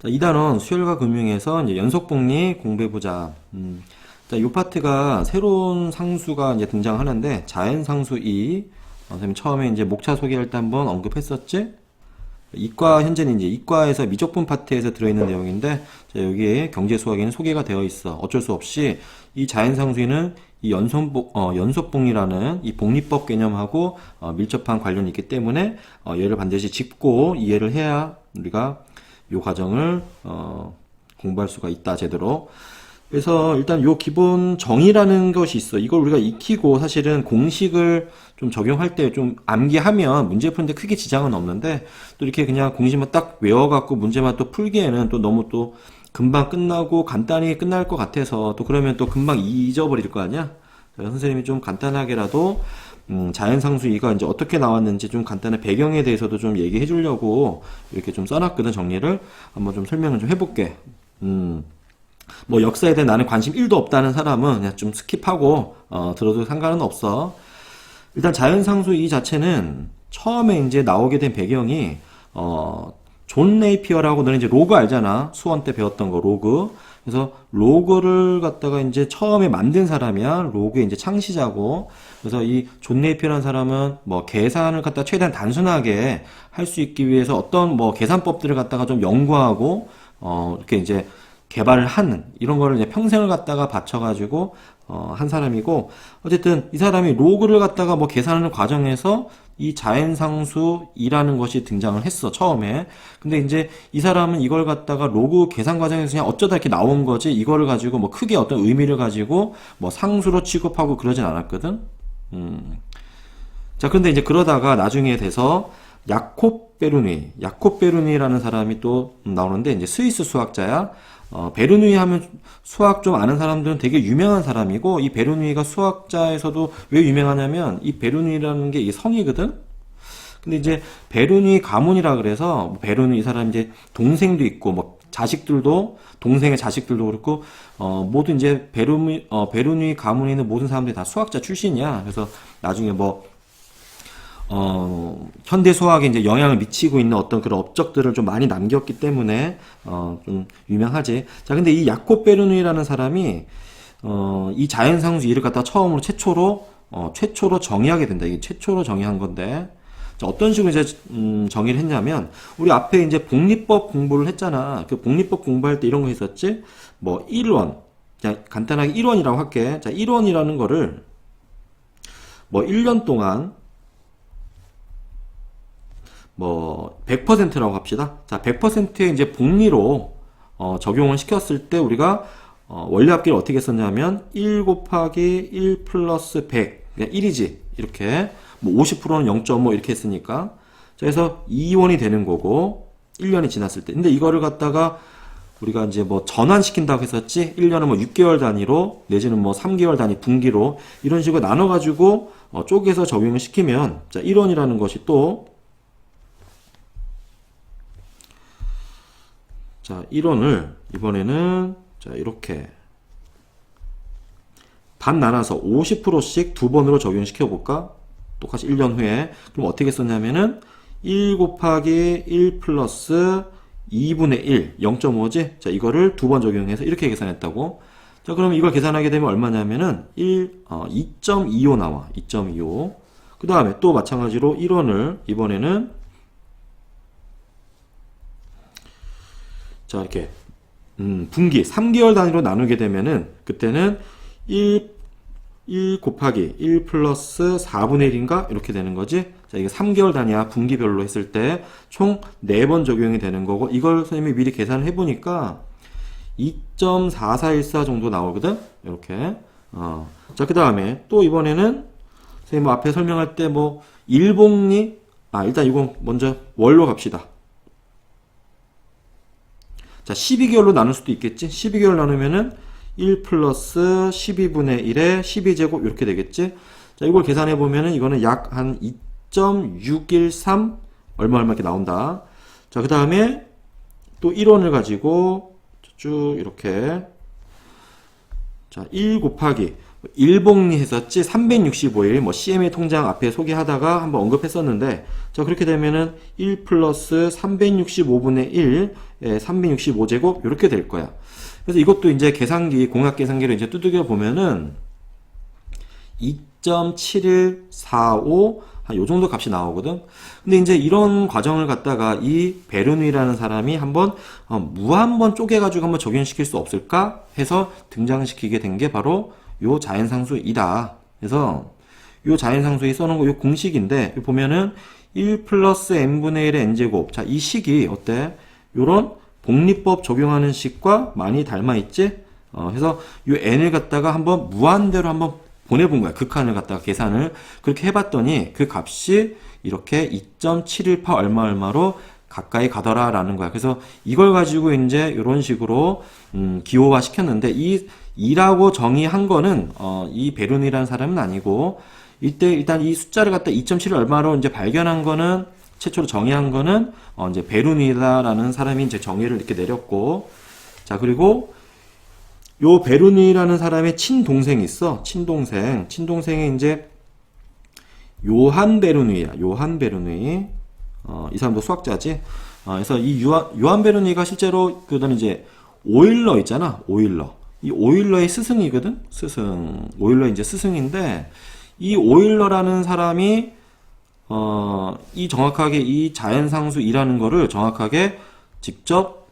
자, 2단원 수열과 금융에서 이제 연속복리 공부해보자. 음. 자, 이 파트가 새로운 상수가 이제 등장하는데, 자연 상수 2. 어, 선생님 처음에 이제 목차 소개할 때 한번 언급했었지? 이과, 현재는 이제 이과에서 미적분 파트에서 들어있는 내용인데, 자, 여기에 경제 수학에는 소개가 되어 있어. 어쩔 수 없이 이 자연 상수에는 이 연속복, 어, 연속복리라는 이 복리법 개념하고 어, 밀접한 관련이 있기 때문에 어, 얘를 반드시 짚고 이해를 해야 우리가 이 과정을 어, 공부할 수가 있다 제대로. 그래서 일단 요 기본 정의라는 것이 있어. 이걸 우리가 익히고 사실은 공식을 좀 적용할 때 좀 암기하면 문제 푸는데 크게 지장은 없는데 또 이렇게 그냥 공식만 딱 외워갖고 문제만 또 풀기에는 또 너무 또 금방 끝나고 간단히 끝날 것 같아서 또 그러면 또 금방 잊어버릴 거 아니야? 선생님이 좀 간단하게라도 음, 자연상수 이가 이제 어떻게 나왔는지 좀 간단한 배경에 대해서도 좀 얘기해 주려고 이렇게 좀 써놨거든 정리를 한번 좀 설명을 좀 해볼게. 음. 뭐 역사에 대해 나는 관심 1도 없다는 사람은 그냥 좀 스킵하고 어, 들어도 상관은 없어. 일단 자연상수 이 자체는 처음에 이제 나오게 된 배경이 어, 존 네이피어라고 너는 이제 로그 알잖아. 수원 때 배웠던 거 로그. 그래서 로그를 갖다가 이제 처음에 만든 사람이야. 로그의 이제 창시자고. 그래서 이 존 네이피어라는 사람은 뭐 계산을 갖다 최대한 단순하게 할 수 있기 위해서 어떤 뭐 계산법들을 갖다가 좀 연구하고 어 이렇게 이제 개발을 하는 이런 거를 이제 평생을 갖다가 바쳐가지고 어, 한 사람이고 어쨌든 이 사람이 로그를 갖다가 뭐 계산하는 과정에서 이 자연상수이라는 것이 등장을 했어 처음에. 근데 이제 이 사람은 이걸 갖다가 로그 계산 과정에서 그냥 어쩌다 이렇게 나온 거지? 이거를 가지고 뭐 크게 어떤 의미를 가지고 뭐 상수로 취급하고 그러진 않았거든? 음. 자 근데 이제 그러다가 나중에 돼서 야콥 베르누이 야콥 베르누이라는 사람이 또 나오는데 이제 스위스 수학자야 어, 베르누이 하면 수학 좀 아는 사람들은 되게 유명한 사람이고 이 베르누이가 수학자에서도 왜 유명하냐면 이 베르누이라는 게 이 성이거든. 근데 이제 베르누이 가문이라 그래서 뭐 베르누이 이 사람 이제 동생도 있고 뭐 자식들도 동생의 자식들도 그렇고 어 모두 이제 베르누이 어 베르누이 가문에 있는 모든 사람들이 다 수학자 출신이야. 그래서 나중에 뭐 어, 현대 수학에 이제 영향을 미치고 있는 어떤 그런 업적들을 좀 많이 남겼기 때문에, 어, 좀 유명하지. 자, 근데 이 야콥 베르누이라는 사람이, 어, 이 자연상수 이를 갖다 처음으로 최초로, 어, 최초로 정의하게 된다. 이게 최초로 정의한 건데. 자, 어떤 식으로 이제, 음, 정의를 했냐면, 우리 앞에 이제 복리법 공부를 했잖아. 그 복리법 공부할 때 이런 거 했었지? 뭐, 1원. 자, 간단하게 1원이라고 할게. 자, 1원이라는 거를, 뭐, 1년 동안, 뭐 100%라고 합시다. 자, 100%의 이제 복리로 어, 적용을 시켰을 때 우리가 어, 원리 합계를 어떻게 썼냐면 1 곱하기 1 플러스 100 그냥 1이지. 이렇게. 뭐 50%는 0.5 이렇게 했으니까. 자, 그래서 2원이 되는 거고 1년이 지났을 때. 근데 이거를 갖다가 우리가 이제 뭐 전환시킨다고 했었지? 1년은 뭐 6개월 단위로 내지는 뭐 3개월 단위 분기로 이런 식으로 나눠 가지고 어, 쪼개서 적용을 시키면 자 1원이라는 것이 또 자, 1원을 이번에는 자, 이렇게 반 나눠서 50%씩 두 번으로 적용시켜 볼까? 똑같이 1년 후에. 그럼 어떻게 썼냐면은 1 곱하기 1 플러스 2분의 1, 0.5지? 자, 이거를 두 번 적용해서 이렇게 계산했다고. 자, 그럼 이걸 계산하게 되면 얼마냐면은 1, 어, 2.25 나와. 2.25. 그 다음에 또 마찬가지로 1원을 이번에는 자, 이렇게, 음, 분기, 3개월 단위로 나누게 되면은, 그때는 1, 1 곱하기 1 플러스 4분의 1인가? 이렇게 되는 거지. 자, 이게 3개월 단위야. 분기별로 했을 때 총 4번 적용이 되는 거고, 이걸 선생님이 미리 계산을 해 보니까 2.4414 정도 나오거든? 이렇게. 어. 자, 그 다음에 또 이번에는 선생님 뭐 앞에 설명할 때 뭐, 일복리, 아, 일단 이거 먼저 월로 갑시다. 자, 12개월로 나눌 수도 있겠지? 12개월 나누면은 1 플러스 12분의 1에 12제곱 이렇게 되겠지? 자, 이걸 계산해 보면은 이거는 약 한 2.613 얼마 얼마 이렇게 나온다. 자, 그 다음에 또 1원을 가지고 쭉 이렇게 자, 1 곱하기 일봉리 했었지 365일 뭐 CMA 통장 앞에 소개하다가 한번 언급했었는데 자 그렇게 되면은 1 플러스 365분의 1 예, 365제곱 이렇게 될 거야. 그래서 이것도 이제 계산기 공학 계산기를 이제 두들겨 보면은 2.7145 한 요 정도 값이 나오거든. 근데 이제 이런 과정을 갖다가 이 베르누이라는 사람이 한번 어, 무 한번 쪼개 가지고 한번 적용시킬 수 없을까 해서 등장시키게 된 게 바로 요 자연상수이다. 그래서 요 자연상수에 써놓은 거 요 공식인데 보면은 1 플러스 n분의 1의 n제곱. 자, 이 식이 어때? 요런 복리법 적용하는 식과 많이 닮아 있지? 어, 그래서 요 n을 갖다가 한번 무한대로 한번 보내본 거야. 극한을 갖다가 계산을. 그렇게 해봤더니 그 값이 이렇게 2.718 얼마 얼마로 가까이 가더라라는 거야. 그래서 이걸 가지고 이제 이런 식으로 음, 기호화 시켰는데 이 2라고 정의한 거는 어, 이 베룬이라는 사람은 아니고 이때 일단 이 숫자를 갖다 2.7 얼마로 이제 발견한 거는 최초로 정의한 거는 어, 이제 베룬이다라는 사람이 이제 정의를 이렇게 내렸고 자 그리고 요 베루니라는 사람의 친동생이 있어. 친동생. 친동생이 이제 요한 베르누이야. 요한 베르누이. 어, 이 사람도 수학자지. 어, 그래서 이 요한, 요한 베르누이가 실제로 그다음 이제 오일러 있잖아. 오일러. 이 오일러의 스승이거든. 스승. 오일러 이제 스승인데 이 오일러라는 사람이 어, 이 정확하게 이 자연상수 이라는 거를 정확하게 직접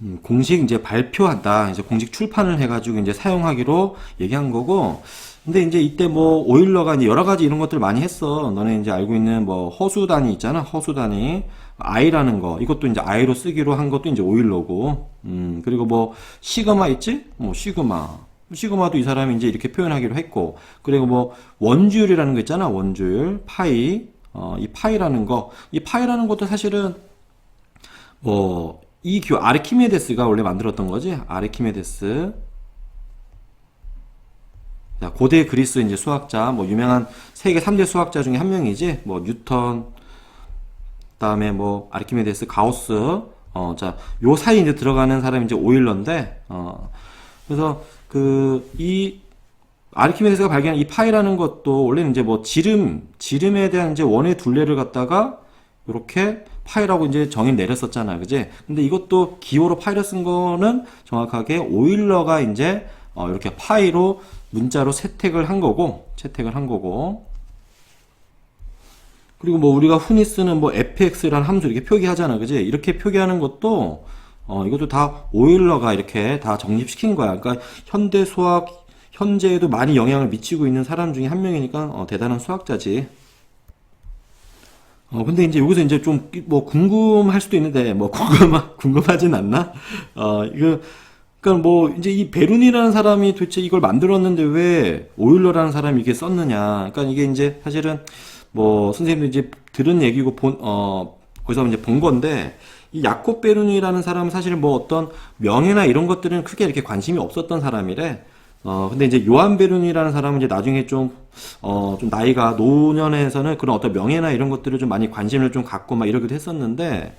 음, 공식 이제 발표한다. 이제 공식 출판을 해가지고 이제 사용하기로 얘기한 거고. 근데 이제 이때 뭐 오일러가 이제 여러 가지 이런 것들 많이 했어. 너네 이제 알고 있는 뭐 허수 단위 있잖아. 허수 단위. I라는 거. 이것도 이제 i로 쓰기로 한 것도 이제 오일러고. 음, 그리고 뭐 시그마 있지? 뭐 시그마. 시그마도 이 사람이 이제 이렇게 표현하기로 했고. 그리고 뭐 원주율이라는 거 있잖아. 원주율. 파이. 어, 이 파이라는 거. 이 파이라는 것도 사실은 뭐, 이 교, 아르키메데스가 원래 만들었던 거지? 아르키메데스. 자, 고대 그리스 이제 수학자, 뭐, 유명한 세계 3대 수학자 중에 한 명이지? 뭐, 뉴턴, 다음에 뭐, 아르키메데스, 가우스, 어, 자, 요 사이 이제 들어가는 사람이 이제 오일러인데, 어, 그래서 그, 이, 아르키메데스가 발견한 이 파이라는 것도 원래는 이제 뭐 지름, 지름에 대한 이제 원의 둘레를 갖다가 이렇게 파이라고 이제 정의 내렸었잖아. 그지? 근데 이것도 기호로 파이를 쓴 거는 정확하게 오일러가 이제 어 이렇게 파이로 문자로 채택을 한 거고, 채택을 한 거고. 그리고 뭐 우리가 흔히 쓰는 뭐 fx라는 함수 이렇게 표기하잖아. 그지? 이렇게 표기하는 것도 어 이것도 다 오일러가 이렇게 다 정립시킨 거야. 그러니까 현대 수학 현재에도 많이 영향을 미치고 있는 사람 중에 한 명이니까 어, 대단한 수학자지. 어, 근데 이제 여기서 이제 좀, 뭐, 궁금할 수도 있는데, 뭐, 궁금하, 궁금하진 않나? 어, 이거, 그니까 뭐, 이제 이 베룬이라는 사람이 도대체 이걸 만들었는데 왜 오일러라는 사람이 이게 썼느냐. 그니까 이게 이제 사실은 뭐, 선생님도 이제 들은 얘기고 본, 어, 거기서 이제 본 건데, 이 야콥 베룬이라는 사람은 사실 뭐 어떤 명예나 이런 것들은 크게 이렇게 관심이 없었던 사람이래. 어, 근데 이제 요한 베룬이라는 사람은 이제 나중에 좀, 어, 좀 나이가 노년에서는 그런 어떤 명예나 이런 것들을 좀 많이 관심을 좀 갖고 막 이러기도 했었는데,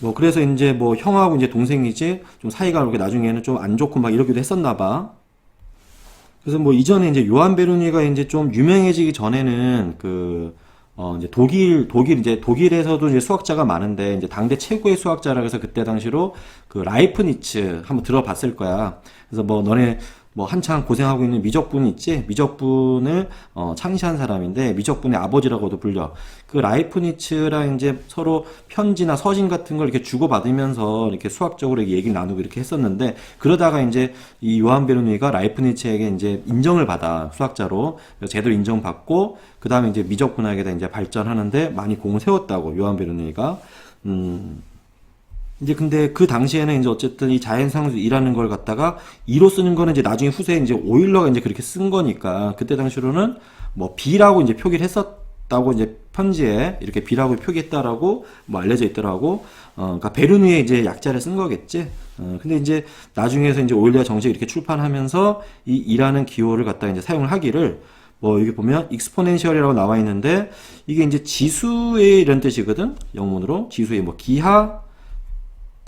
뭐, 그래서 이제 뭐 형하고 이제 동생이지, 좀 사이가 이렇게 나중에는 좀 안 좋고 막 이러기도 했었나 봐. 그래서 뭐 이전에 이제 요한 베르니가 이제 좀 유명해지기 전에는 그, 어, 이제 독일, 독일, 이제 독일에서도 이제 수학자가 많은데, 이제 당대 최고의 수학자라 그래서 그때 당시로 그 라이프니츠 한번 들어봤을 거야. 그래서 뭐 너네 뭐 한창 고생하고 있는 미적분 있지? 미적분을 어, 창시한 사람인데 미적분의 아버지라고도 불려. 그 라이프니츠랑 이제 서로 편지나 서신 같은 걸 이렇게 주고받으면서 이렇게 수학적으로 얘기를 나누고 이렇게 했었는데 그러다가 이제 이 요한 베르누이가 라이프니츠에게 이제 인정을 받아 수학자로 제대로 인정받고 그 다음에 이제 미적분학에 다 이제 발전하는데 많이 공을 세웠다고 요한 베르누이가 음. 이제 근데 그 당시에는 이제 어쨌든 이 자연상수이라는 걸 갖다가 이로 쓰는 거는 이제 나중에 후세에 이제 오일러가 이제 그렇게 쓴 거니까 그때 당시로는 뭐 B라고 이제 표기를 했었다고 이제 편지에 이렇게 B라고 표기했다라고 뭐 알려져 있더라고. 어, 그러니까 베르누에 이제 약자를 쓴 거겠지. 어, 근데 이제 나중에서 이제 오일러 정식 이렇게 출판하면서 이 이라는 기호를 갖다가 이제 사용을 하기를 뭐 여기 보면 익스포넨셜이라고 나와 있는데 이게 이제 지수의 이런 뜻이거든. 영문으로 지수의 뭐 기하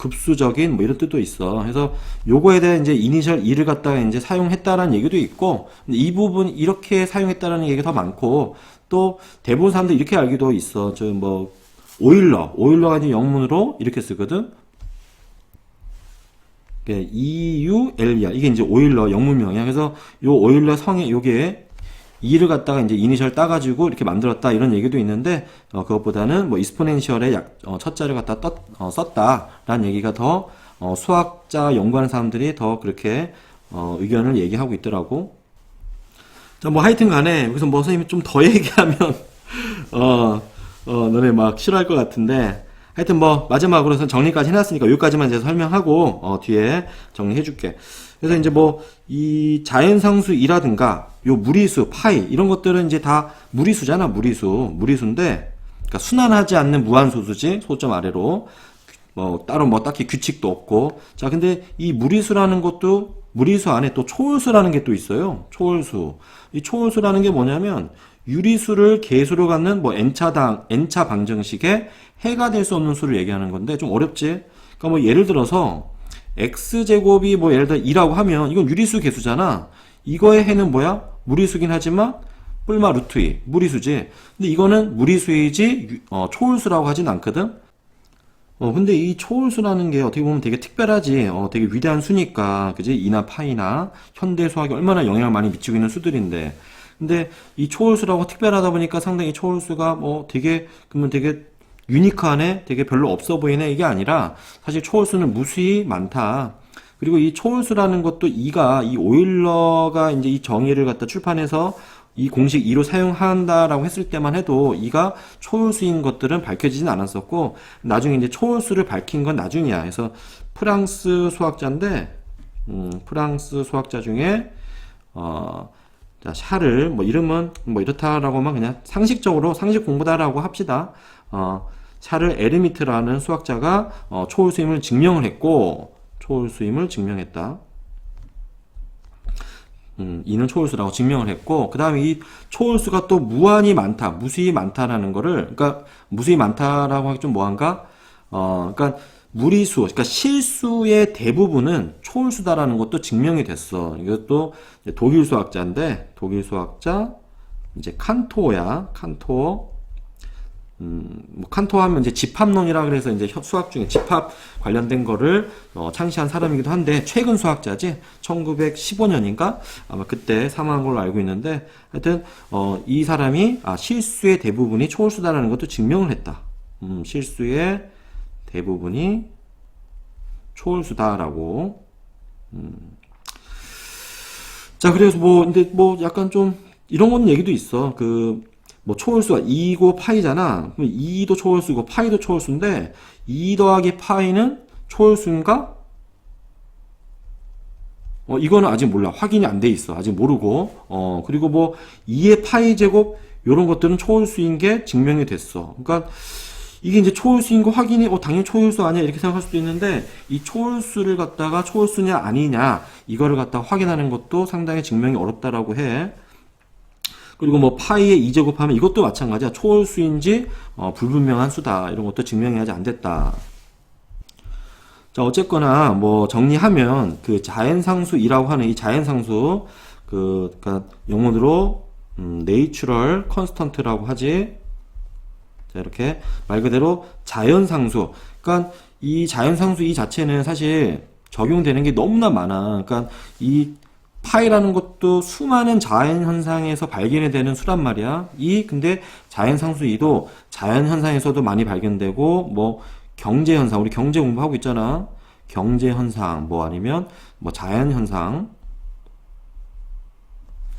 급수적인 뭐 이런 뜻도 있어. 그래서 요거에 대해 이제 이니셜 이를 갖다가 이제 사용했다라는 얘기도 있고 이 부분 이렇게 사용했다라는 얘기가 더 많고 또 대부분 사람들이 이렇게 알기도 있어. 저 뭐 오일러, 오일러가 이제 영문으로 이렇게 쓰거든. 이게 EUL이야. 이게 이제 오일러 영문명이야. 그래서 요 오일러 성에 요게 이를 갖다가 이제 이니셜 따가지고 이렇게 만들었다 이런 얘기도 있는데 어, 그것보다는 뭐 이스포넨셜의 약, 어, 첫 자를 갖다 떴, 어, 썼다라는 얘기가 더 어, 수학자 연구하는 사람들이 더 그렇게 어, 의견을 얘기하고 있더라고. 자, 뭐 하여튼 간에 여기서 뭐 선생님이 좀 더 얘기하면 어, 어, 너네 막 싫어할 것 같은데 하여튼 뭐 마지막으로 선 정리까지 해놨으니까 여기까지만 이제 설명하고 어, 뒤에 정리해줄게. 그래서 이제 뭐 이 자연상수이라든가 요 무리수, 파이 이런 것들은 이제 다 무리수잖아, 무리수, 무리수인데 그러니까 순환하지 않는 무한소수지 소점 아래로. 뭐 따로 뭐 딱히 규칙도 없고. 자 근데 이 무리수라는 것도 무리수 안에 또 초월수라는 게 또 있어요. 초월수. 이 초월수라는 게 뭐냐면 유리수를 개수로 갖는 뭐 n차당 n차 방정식에 해가 될 수 없는 수를 얘기하는 건데 좀 어렵지 그러니까 뭐 예를 들어서 x제곱이 뭐 예를 들어 2라고 하면 이건 유리수 개수잖아 이거의 해는 뭐야 무리수긴 하지만 뿔마 루트 2 무리수지 근데 이거는 무리수이지 유- 어, 초월수라고 하진 않거든 어, 근데 이 초월수라는 게 어떻게 보면 되게 특별하지. 어, 되게 위대한 수니까. 그지? 이나 파이나 현대 수학에 얼마나 영향을 많이 미치고 있는 수들인데. 근데 이 초월수라고 특별하다 보니까 상당히 초월수가 뭐 되게, 그러면 되게 유니크하네? 되게 별로 없어 보이네? 이게 아니라 사실 초월수는 무수히 많다. 그리고 이 초월수라는 것도 이가, 이 오일러가 이제 이 정의를 갖다 출판해서 이 공식 2로 사용한다라고 했을 때만 해도 이가 초월수인 것들은 밝혀지진 않았었고 나중에 이제 초월수를 밝힌 건 나중이야. 그래서 프랑스 수학자인데 음, 프랑스 수학자 중에 어, 자, 샤를 뭐 이름은 뭐 이렇다라고만 그냥 상식적으로 상식 공부다라고 합시다. 어, 샤를 에르미트라는 수학자가 어, 초월수임을 증명을 했고 초월수임을 증명했다. 음, 이는 초월수라고 증명을 했고, 그 다음에 이 초월수가 또 무한히 많다, 무수히 많다라는 거를, 그러니까 무수히 많다라고 하기 좀 뭐한가? 어, 그러니까 무리수, 그러니까 실수의 대부분은 초월수다라는 것도 증명이 됐어. 이것도 독일 수학자인데, 독일 수학자, 이제 칸토야, 칸토. 음, 뭐 칸토 하면 이제 집합론이라 그래서 이제 혀- 수학 중에 집합 관련된 거를 어, 창시한 사람이기도 한데 최근 수학자지 1915년인가 아마 그때 사망한 걸로 알고 있는데 하여튼 어, 이 사람이 아, 실수의 대부분이 초월수다라는 것도 증명을 했다. 음, 실수의 대부분이 초월수다라고. 음. 자 그래서 뭐 근데 뭐 약간 좀 이런 건 얘기도 있어. 그 뭐 초월수가 2고 파이잖아. 그럼 2도 초월수고 파이도 초월수인데 2 더하기 파이는 초월수인가? 어, 이거는 아직 몰라. 확인이 안 돼 있어. 아직 모르고. 어, 그리고 뭐 2의 파이 제곱 요런 것들은 초월수인 게 증명이 됐어. 그러니까 이게 이제 초월수인 거 확인이 어 당연히 초월수 아니야 이렇게 생각할 수도 있는데 이 초월수를 갖다가 초월수냐 아니냐 이거를 갖다가 확인하는 것도 상당히 증명이 어렵다라고 해. 그리고 뭐 파이의 2제곱하면 이것도 마찬가지야. 초월수인지 어, 불분명한 수다. 이런 것도 증명이 아직 안 됐다. 자, 어쨌거나 뭐 정리하면 그 자연상수이라고 하는 이 자연상수 그 그러니까 영문으로 음, natural constant라고 하지. 자, 이렇게 말 그대로 자연상수. 그러니까 이 자연상수 이 자체는 사실 적용되는 게 너무나 많아. 그러니까 이 파이라는 것도 수많은 자연 현상에서 발견이 되는 수란 말이야. 이 근데 자연 상수 2도 자연 현상에서도 많이 발견되고 뭐 경제 현상 우리 경제 공부하고 있잖아. 경제 현상 뭐 아니면 뭐 자연 현상.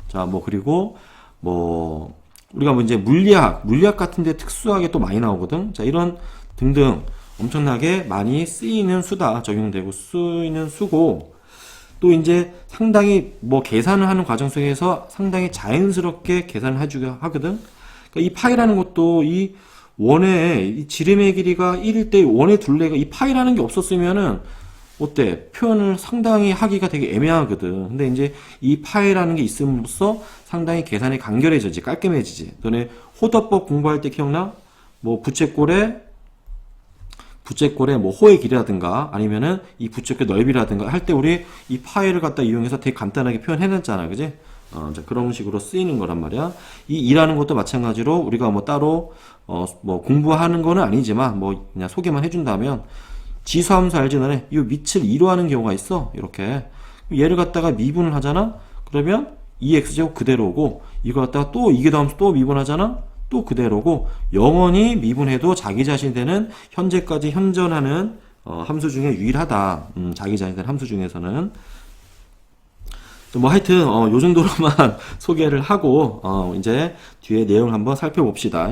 자, 뭐 그리고 뭐 우리가 뭐 이제 물리학, 물리학 같은 데 특수하게 또 많이 나오거든. 자, 이런 등등 엄청나게 많이 쓰이는 수다. 적용되고 쓰이는 수고 또 이제 상당히 뭐 계산을 하는 과정 속에서 상당히 자연스럽게 계산을 해주게 하거든. 그러니까 이 파이라는 것도 이 원의 이 지름의 길이가 1일 때 원의 둘레가 이 파이라는 게 없었으면은 어때? 표현을 상당히 하기가 되게 애매하거든. 근데 이제 이 파이라는 게 있음으로써 상당히 계산이 간결해지지, 깔끔해지지. 너네 호도법 공부할 때 기억나? 뭐 부채꼴에 부채꼴의 뭐 호의 길이라든가 아니면은 이 부채꼴 넓이라든가 할 때 우리 이 파일을 갖다 이용해서 되게 간단하게 표현해냈잖아, 그지? 어, 자, 그런 식으로 쓰이는 거란 말이야. 이 일하는 것도 마찬가지로 우리가 뭐 따로 어, 뭐 공부하는 거는 아니지만 뭐 그냥 소개만 해준다면 지수함수 알지 너네? 이 밑을 2로 하는 경우가 있어. 이렇게 얘를 갖다가 미분을 하잖아. 그러면 2x제곱 그대로고 이거 갖다가 또 이게 더하면서 또 미분하잖아. 또 그대로고 영원히 미분해도 자기 자신 되는 현재까지 현존하는 어, 함수 중에 유일하다. 음, 자기 자신 되는 함수 중에서는 뭐 하여튼 어, 요 정도로만 소개를 하고 어, 이제 뒤에 내용을 한번 살펴봅시다.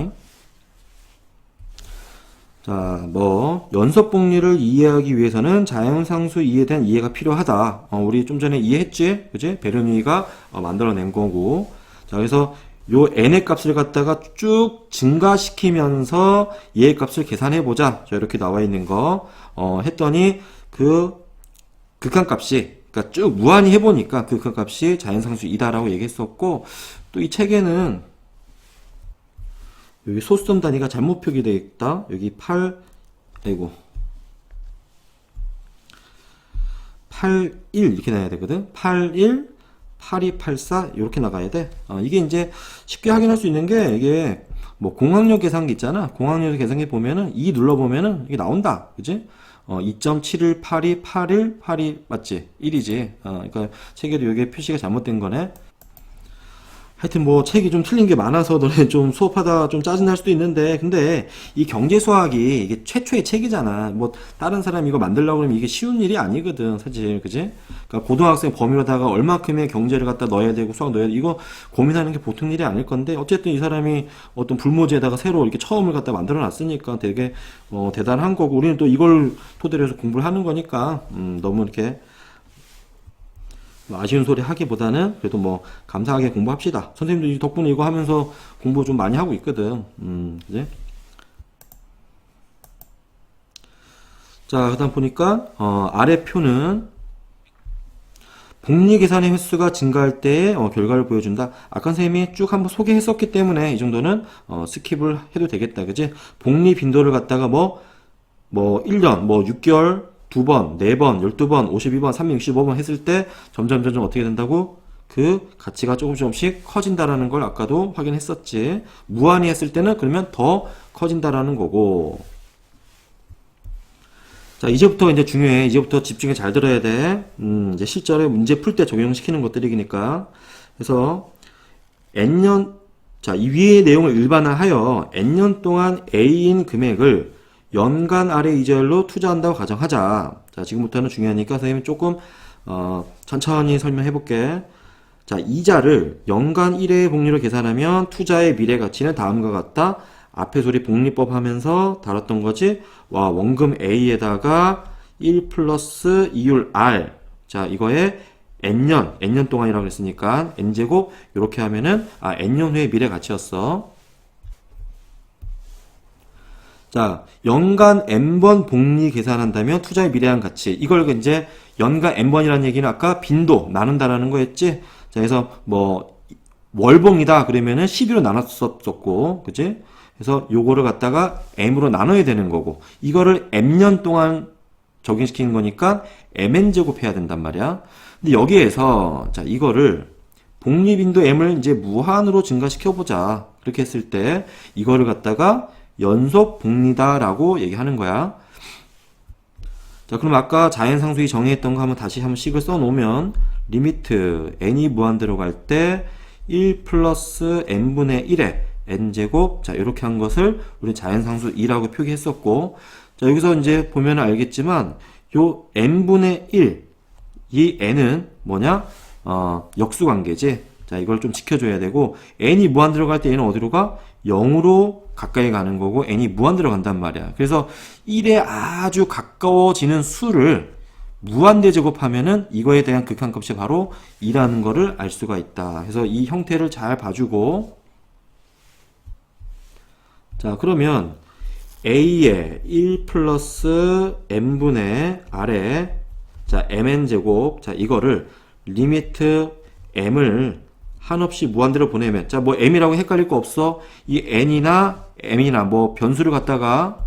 자, 뭐 연속 복리를 이해하기 위해서는 자연상수 이해에 대한 이해가 필요하다. 어, 우리 좀 전에 이해했지, 그지? 베르니가 어, 만들어낸 거고. 자, 그래서 요 n의 값을 갖다가 쭉 증가시키면서 얘의 값을 계산해 보자. 자, 이렇게 나와 있는 거 어, 했더니 그 극한 값이 그러니까 쭉 무한히 해보니까 그 극한 값이 자연상수 2다라고 얘기했었고 또 이 책에는 여기 소수점 단위가 잘못 표기되어 있다. 여기 8 아이고 81 이렇게 나야 되거든. 81 8284 이렇게 나가야 돼. 어, 이게 이제 쉽게 확인할 수 있는 게 이게 뭐 공학력 계산기 있잖아. 공학력 계산기 보면은 2 눌러 보면은 이게 나온다. 그지? 어, 2.718281 82 맞지? 1이지. 어, 그러니까 책에도 여기 표시가 잘못된 거네. 하여튼 뭐 책이 좀 틀린 게 많아서 너네 좀 수업하다 좀 짜증날 수도 있는데 근데 이 경제 수학이 이게 최초의 책이잖아. 뭐 다른 사람 이거 만들려고 그러면 이게 쉬운 일이 아니거든 사실. 그지 그러니까 고등학생 범위로다가 얼마큼의 경제를 갖다 넣어야 되고 수학 넣어야 돼. 이거 고민하는 게 보통 일이 아닐 건데 어쨌든 이 사람이 어떤 불모지에다가 새로 이렇게 처음을 갖다 만들어 놨으니까 되게 어, 대단한 거고 우리는 또 이걸 토대로 해서 공부를 하는 거니까 음, 너무 이렇게 뭐 아쉬운 소리 하기보다는 그래도 뭐 감사하게 공부합시다. 선생님도 이 덕분에 이거 하면서 공부 좀 많이 하고 있거든. 음, 그지? 자, 그다음 보니까 어, 아래 표는 복리 계산의 횟수가 증가할 때의 어, 결과를 보여준다. 아까 선생님이 쭉 한번 소개했었기 때문에 이 정도는 어, 스킵을 해도 되겠다. 그지? 복리 빈도를 갖다가 뭐, 뭐 1년, 뭐 6개월, 두 번, 네 번, 열두 번, 오십이 번, 삼백육십오 번 했을 때 점점 점점 어떻게 된다고? 그 가치가 조금 조금씩 커진다라는 걸 아까도 확인했었지. 무한히 했을 때는 그러면 더 커진다라는 거고. 자, 이제부터 이제 중요해. 이제부터 집중해 잘 들어야 돼. 음, 이제 실전에 문제 풀 때 적용시키는 것들이니까. 그래서 n년 자, 이 위의 내용을 일반화하여 n년 동안 A인 금액을 연간 아래 이자율로 투자한다고 가정하자. 자, 지금부터는 중요하니까 선생님이 조금 어, 천천히 설명해 볼게. 자, 이자를 연간 1회의 복리로 계산하면 투자의 미래 가치는 다음과 같다. 앞에 소리 복리법 하면서 다뤘던 거지. 와, 원금 A에다가 1 플러스 이율 R. 자, 이거에 N년, N년 동안이라고 했으니까 N제곱, 이렇게 하면은, 아, N년 후의 미래 가치였어. 자, 연간 n번 복리 계산한다면 투자의 미래한 가치. 이걸 이제 연간 n번이라는 얘기는 아까 빈도 나눈다라는 거였지? 자, 그래서 뭐 월봉이다 그러면은 12로 나눴었고, 그지? 그래서 요거를 갖다가 m으로 나눠야 되는 거고, 이거를 m년 동안 적용시키는 거니까 mn 제곱해야 된단 말이야. 근데 여기에서 자, 이거를 복리빈도 m을 이제 무한으로 증가시켜 보자. 그렇게 했을 때 이거를 갖다가 연속 복리다라고 얘기하는 거야. 자, 그럼 아까 자연 상수이 정의했던 거 한번 다시 한번 식을 써 놓으면 리미트 n이 무한 들어갈 때 1 플러스 n분의 1에 n제곱. 자 이렇게 한 것을 우리 자연상수 2라고 표기했었고 자 여기서 이제 보면 알겠지만 요 n분의 1 이 n은 뭐냐? 어, 역수관계지. 자 이걸 좀 지켜줘야 되고 n이 무한 들어갈 때 얘는 어디로 가? 0으로 가까이 가는 거고 n이 무한 들어간단 말이야. 그래서 1에 아주 가까워지는 수를 무한대 제곱하면은 이거에 대한 극한값이 바로 2라는 거를 알 수가 있다. 그래서 이 형태를 잘 봐주고 자 그러면 a의 1 플러스 n분의 r에 자 mn 제곱 자 이거를 리미트 m을 한없이 무한대로 보내면 자 뭐 m이라고 헷갈릴 거 없어 이 n이나 m이나 뭐 변수를 갖다가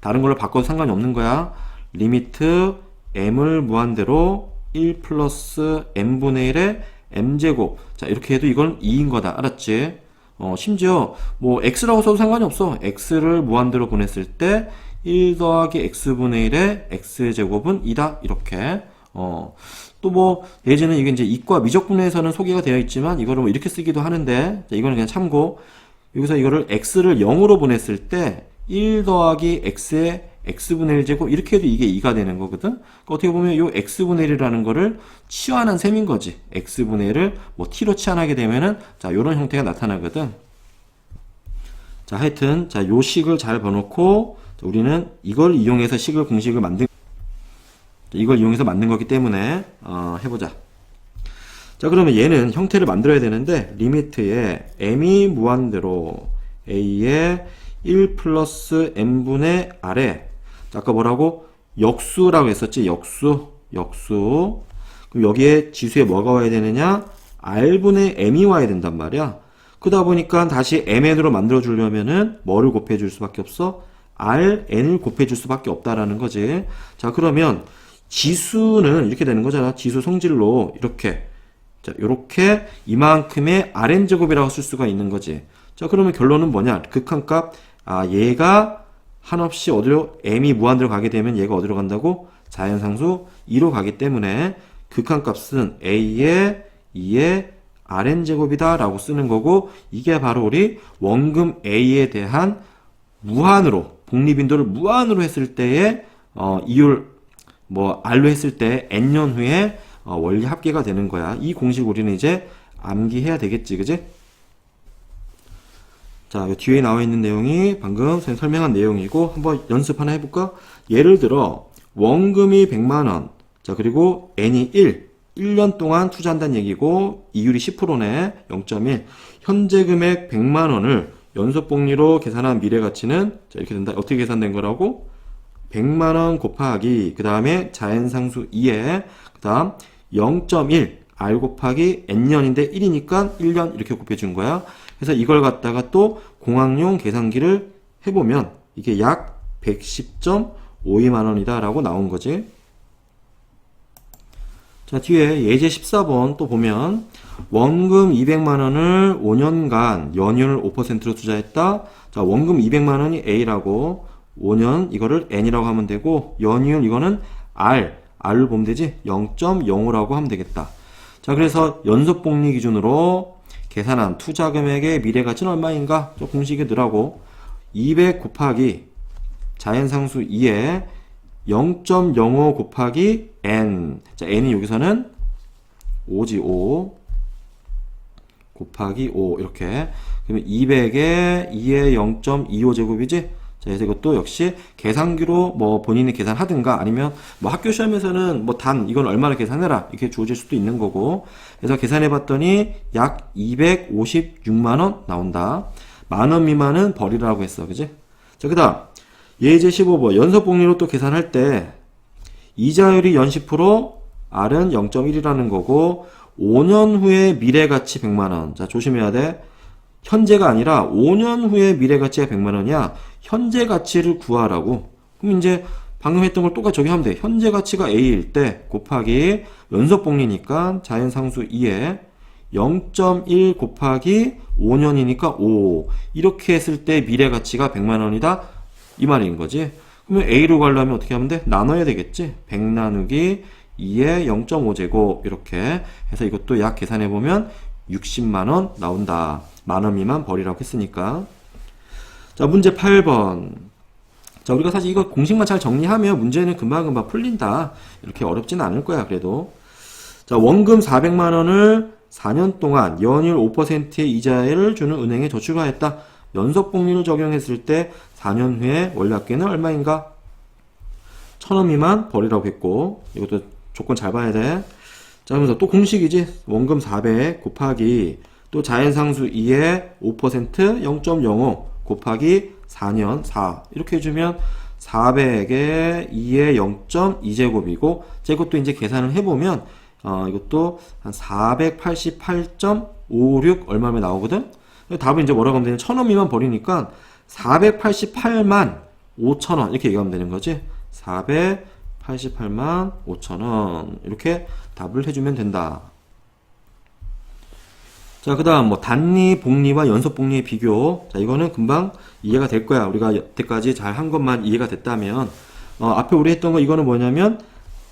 다른 걸로 바꿔도 상관이 없는 거야. 리미트 m을 무한대로 1 플러스 m분의 1의 m제곱. 자, 이렇게 해도 이건 2인 거다. 알았지? 어, 심지어 뭐 x라고 써도 상관이 없어. x를 무한대로 보냈을 때 1 더하기 x분의 1의 x제곱은 2다. 이렇게. 어, 또뭐 예제는 이게 이제 이과 미적분에서는 소개가 되어 있지만 이거를 뭐 이렇게 쓰기도 하는데 자, 이거는 그냥 참고 여기서 이거를 x를 0으로 보냈을 때 1 더하기 x의 x분의 1 제곱 이렇게 해도 이게 2가 되는 거거든. 그러니까 어떻게 보면 이 x분의 1이라는 거를 치환한 셈인 거지. x분의 1을 뭐 t로 치환하게 되면은 자, 요런 형태가 나타나거든. 자, 하여튼 자, 요 식을 잘 봐놓고 자, 우리는 이걸 이용해서 식을 공식을 만든 이걸 이용해서 만든 거기 때문에 어, 해보자. 자 그러면 얘는 형태를 만들어야 되는데 리미트에 m이 무한대로 a의 1 플러스 m분의 자, 아까 뭐라고? 역수라고 했었지? 역수 역수. 그럼 여기에 지수에 뭐가 와야 되느냐? r분의 m이 와야 된단 말이야. 그러다 보니까 다시 mn으로 만들어 주려면은 뭐를 곱해 줄 수밖에 없어? rn을 곱해 줄 수밖에 없다라는 거지. 자 그러면 지수는 이렇게 되는 거잖아 지수 성질로 이렇게 자, 요렇게 이만큼의 Rn 제곱이라고 쓸 수가 있는 거지. 자, 그러면 결론은 뭐냐? 극한값 아, 얘가 한없이 어디로 m이 무한대로 가게 되면 얘가 어디로 간다고? 자연상수 2로 가기 때문에 극한값은 a의 2의 Rn 제곱이다라고 쓰는 거고 이게 바로 우리 원금 a에 대한 무한으로 복리빈도를 무한으로 했을 때의 어, 이율 뭐 r로 했을 때 n년 후에 어, 원리 합계가 되는 거야. 이 공식 우리는 이제 암기해야 되겠지, 그지? 자, 요 뒤에 나와 있는 내용이 방금 설명한 내용이고 한번 연습 하나 해볼까? 예를 들어 원금이 100만 원, 자 그리고 n이 1, 1년 동안 투자한다는 얘기고 이율이 10%네, 0.1. 현재 금액 100만 원을 연속 복리로 계산한 미래 가치는 자 이렇게 된다. 어떻게 계산된 거라고? 100만 원 곱하기 그 다음에 자연상수 2에 그 다음 0.1 r 곱하기 n년인데 1이니까 1년 이렇게 곱해준 거야. 그래서 이걸 갖다가 또 공학용 계산기를 해보면 이게 약 110.52만 원이다 라고 나온 거지. 자 뒤에 예제 14번 또 보면 원금 200만 원을 5년간 연율 5%로 투자했다. 자 원금 200만 원이 A라고 5년 이거를 N이라고 하면 되고 연율 이거는 R R을 보면 되지 0.05라고 하면 되겠다. 자 그래서 연속 복리 기준으로 계산한 투자 금액의 미래 가치는 얼마인가? 저 공식이 더라고 200 곱하기 자연상수 2에 0.05 곱하기 n. 자, n이 여기서는 5지 5 곱하기 5 이렇게. 그러면 200에 2에 0.25 제곱이지? 자, 그래서 이것도 역시 계산기로 뭐 본인이 계산하든가 아니면 뭐 학교 시험에서는 뭐 단 이건 얼마나 계산해라 이렇게 주어질 수도 있는 거고. 그래서 계산해 봤더니 약 256만 원 나온다. 만 원 미만은 버리라고 했어. 그지? 자, 그다음 예제 15번 연속 복리로 또 계산할 때 이자율이 연 10% R은 0.1이라는 거고 5년 후에 미래 가치 100만 원. 자, 조심해야 돼. 현재가 아니라 5년 후에 미래 가치가 100만 원이야. 현재 가치를 구하라고. 그럼 이제 방금 했던 걸 똑같이 저기 하면 돼. 현재 가치가 A일 때 곱하기 연속 복리니까 자연상수 2에 0.1 곱하기 5년이니까 5. 이렇게 했을 때 미래 가치가 100만 원이다. 이 말인 거지. 그러면 A로 가려면 어떻게 하면 돼? 나눠야 되겠지. 100 나누기 2의 0.5제곱 이렇게 해서 이것도 약 계산해 보면 60만 원 나온다. 만 원 미만 버리라고 했으니까. 자, 문제 8번. 자, 우리가 사실 이거 공식만 잘 정리하면 문제는 금방금방 풀린다. 이렇게 어렵지는 않을 거야, 그래도. 자, 원금 400만 원을 4년 동안 연율 5%의 이자를 주는 은행에 저축하였다. 연속 복리를 적용했을 때 4년 후에 원리합계는 얼마인가? 1000원 미만 버리라고 했고 이것도 조건 잘 봐야 돼. 자, 그러면서 또 공식이지. 원금 400 곱하기 또 자연상수 2에 5% 0.05 곱하기 4년 4 이렇게 해주면 400에 2에 0.2제곱이고 이것도 이제 계산을 해보면 어, 이것도 한 488.56 얼마면 나오거든? 답은 이제 뭐라고 하면 되냐. 1000원 미만 버리니까 488만 5천원 이렇게 얘기하면 되는 거지 488만 5천원 이렇게 답을 해주면 된다 자, 그 다음, 뭐, 단리, 복리와 연속 복리의 비교. 자, 이거는 금방 이해가 될 거야. 우리가 여태까지 잘 한 것만 이해가 됐다면, 어, 앞에 우리 했던 거 이거는 뭐냐면,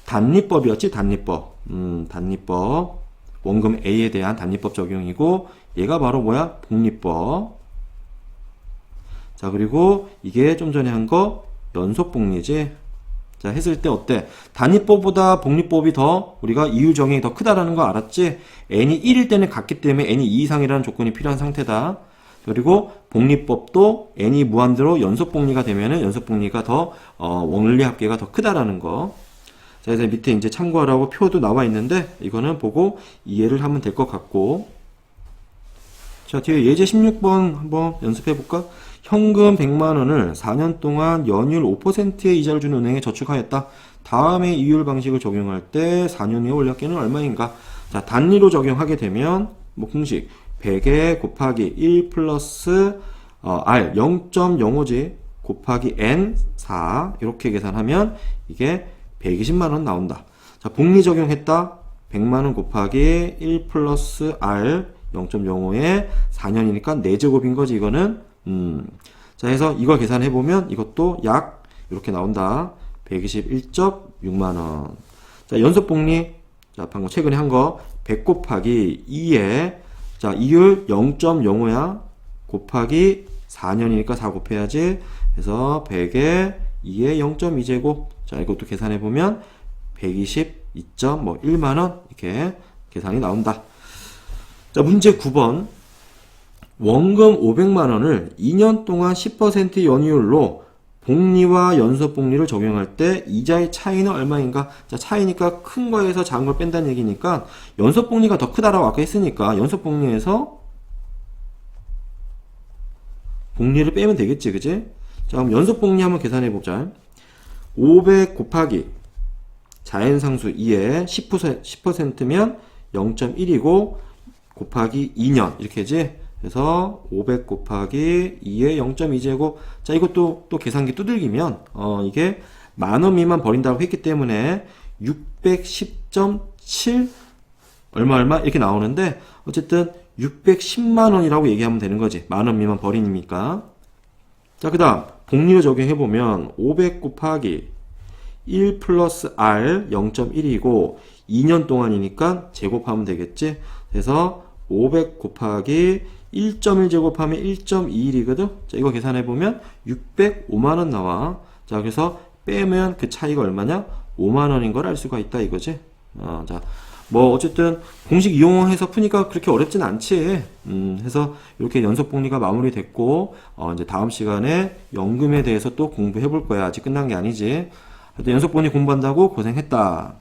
단리법이었지, 단리법. 음, 단리법. 원금 A에 대한 단리법 적용이고, 얘가 바로 뭐야? 복리법. 자, 그리고 이게 좀 전에 한 거, 연속 복리지. 자, 했을 때 어때? 단위법보다 복리법이 더 우리가 이율 적용이 더 크다라는 거 알았지? n이 1일 때는 같기 때문에 n이 2 이상이라는 조건이 필요한 상태다. 그리고 복리법도 n이 무한대로 연속 복리가 되면은 연속 복리가 더 어, 원리 합계가 더 크다라는 거. 자, 이제 밑에 이제 참고하라고 표도 나와 있는데 이거는 보고 이해를 하면 될 것 같고. 자, 뒤에 예제 16번 한번 연습해 볼까? 현금 100만 원을 4년 동안 연율 5%의 이자를 주는 은행에 저축하였다. 다음에 이율 방식을 적용할 때 4년 후에 원리합계는 얼마인가? 자, 단위로 적용하게 되면 뭐 공식 100에 곱하기 1 플러스 어, R 0.05지 곱하기 N 4 이렇게 계산하면 이게 120만 원 나온다. 자, 복리 적용했다. 100만 원 곱하기 1 플러스 R 0.05에 4년이니까 4제곱인 거지 이거는 음. 자, 해서 이걸 계산해 보면 이것도 약 이렇게 나온다. 121.6만 원. 자, 연속 복리. 자, 방금 최근에 한 거 100 곱하기 2에 자, 이율 0.05야. 곱하기 4년이니까 4 곱해야지. 그래서 100에 2에 0.2제곱. 자, 이것도 계산해 보면 122.1만 원 이렇게 계산이 나온다. 자, 문제 9번. 원금 500만 원을 2년 동안 10% 연이율로 복리와 연속 복리를 적용할 때 이자의 차이는 얼마인가? 자, 차이니까 큰 거에서 작은 걸 뺀다는 얘기니까 연속 복리가 더 크다라고 아까 했으니까 연속 복리에서 복리를 빼면 되겠지, 그지? 자, 그럼 연속 복리 한번 계산해 보자. 500 곱하기 자연상수 2에 10%, 10%면 0.1이고 곱하기 2년 이렇게지. 그래서 500 곱하기 2의 0.2제곱. 자, 이것도 또 계산기 두들기면, 어, 이게 만원 미만 버린다고 했기 때문에 610.7 얼마 얼마 이렇게 나오는데, 어쨌든 610만 원이라고 얘기하면 되는 거지. 만원 미만 버리니까. 자, 그 다음, 복리로 적용해보면 500 곱하기 1 플러스 R 0.1이고 2년 동안이니까 제곱하면 되겠지. 그래서 500 곱하기 1.1 제곱하면 1.21이거든. 자, 이거 계산해 보면 605만 원 나와. 자, 그래서 빼면 그 차이가 얼마냐? 5만 원인 걸 알 수가 있다 이거지. 어, 자, 뭐 어쨌든 공식 이용해서 푸니까 그렇게 어렵진 않지. 음, 해서 이렇게 연속 복리가 마무리됐고 어, 이제 다음 시간에 연금에 대해서 또 공부해 볼 거야. 아직 끝난 게 아니지. 하여튼 연속 복리 공부한다고 고생했다.